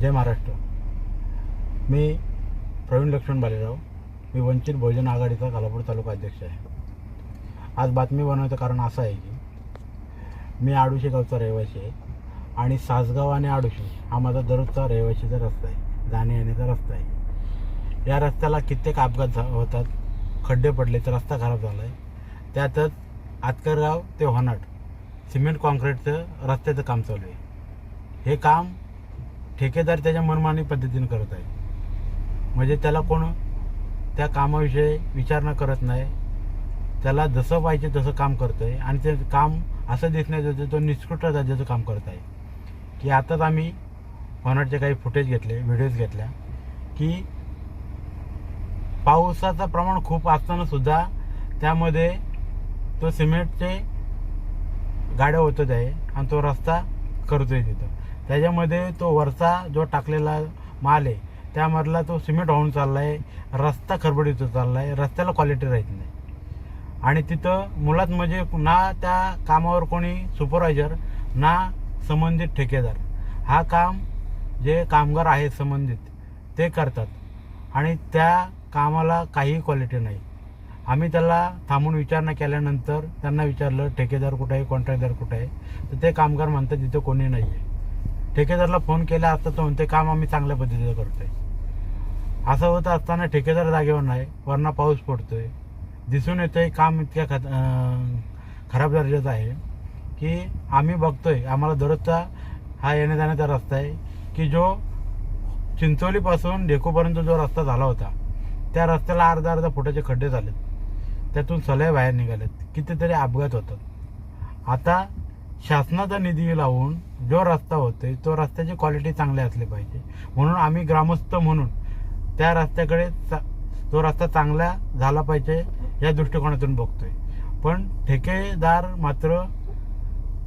जय महाराष्ट्र. मी प्रवीण लक्ष्मण बालेराव. मी वंचित बहुजन आघाडीचा कालापूर तालुका अध्यक्ष आहे. आज बातमी बनवायचं कारण असं आहे की मी आडुशी गावचा रहिवासी आहे आणि सासगाव आणि आडुशी हा माझा दररोजचा रहिवाशीचा रस्ता आहे. जाणे येण्याचा रस्ता आहे. या रस्त्याला कित्येक अपघात झा होतात. खड्डे पडले तर रस्ता खराब झाला आहे त्यातच आतकरगाव ते होनाट सिमेंट कॉन्क्रीटचं रस्त्याचं काम चालू आहे. हे काम ठेकेदार त्याच्या मनमानी पद्धतीने करत आहे. म्हणजे त्याला कोण त्या कामाविषयी विचारणा करत नाही. त्याला जसं पाहिजे तसं काम करतं आहे आणि ते काम असं दिसण्यात येतं तो निष्कृष्ट दर्जाचं काम करत आहे. की आताच आम्ही होनाटचे काही फुटेज घेतले व्हिडिओज घेतल्या की पावसाचं प्रमाण खूप असतानासुद्धा त्यामध्ये तो सिमेंटचे गाड्या होतच आहे आणि तो रस्ता करतोय तिथं. त्याच्यामध्ये तो वरचा जो टाकलेला माल आहे त्यामधला तो सिमेंट वाहून चालला आहे रस्ता खरबडीचा चालला आहे रस्त्याला क्वालिटी राहत नाही. आणि तिथं मुळात म्हणजे ना त्या कामावर कोणी सुपरवायझर ना संबंधित ठेकेदार. हा काम जे कामगार आहेत संबंधित ते करतात. आणि त्या कामाला काही क्वालिटी नाही. आम्ही त्याला थांबून विचारणा केल्यानंतर त्यांना विचारलं ठेकेदार कुठं आहे? कॉन्ट्रॅक्टदार कुठं आहे? तर ते कामगार म्हणतात तिथं कोणी नाही आहे ठेकेदारला फोन केला असता तो म्हणते काम आम्ही चांगल्या पद्धतीचं करतोय. असं होत असताना ठेकेदार जागेवर नाही वरना पाऊस पडतोय. दिसून येतोय काम इतक्या खत खराब दर्जाचं आहे की आम्ही बघतोय आम्हाला दररोजचा हा येण्या जाण्याचा रस्ता आहे की जो चिंचोलीपासून डेकोपर्यंत जो रस्ता झाला होता त्या रस्त्याला अर्धा अर्धा फुटाचे खड्डे झालेत. त्यातून सलय बाहेर निघालेत. कितीतरी अपघात होतात. आता शासनाचा निधी लावून जो रस्ता होतोय तो रस्त्याची क्वालिटी चांगली असली पाहिजे. म्हणून आम्ही ग्रामस्थ म्हणून त्या रस्त्याकडे चा- तो रस्ता चांगला झाला पाहिजे या दृष्टिकोनातून बघतोय. पण ठेकेदार मात्र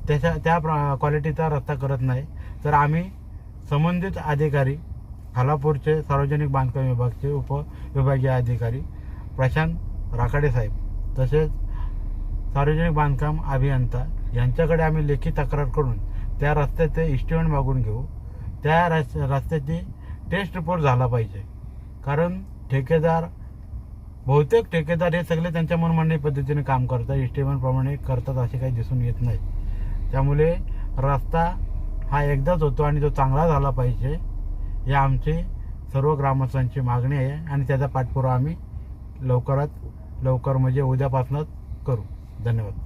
त्याच्या त्या प्र- क्वालिटीचा रस्ता करत नाही. तर आम्ही संबंधित अधिकारी खालापूरचे सार्वजनिक बांधकाम विभागचे उपविभागीय अधिकारी प्रशांत राखाडे साहेब तसेच सार्वजनिक बांधकाम अभियंता यांच्याकडे आम्ही लेखी तक्रार करून त्या रस्त्याचे इस्टिमेट मागून घेऊ. त्या रस् रस्त्याची टेस्ट रिपोर्ट झाला पाहिजे. कारण ठेकेदार बहुतेक ठेकेदार हे सगळे त्यांच्या मनमांडणी पद्धतीने काम करतात. इस्टिमेटप्रमाणे करतात असे काही दिसून येत नाही. त्यामुळे रस्ता हा एकदाच होतो आणि तो चांगला झाला पाहिजे ही आमची सर्व ग्रामस्थांची मागणी आहे आणि त्याचा पाठपुरावा आम्ही लवकरात लवकर म्हणजे उद्यापासूनच करू. धन्यवाद.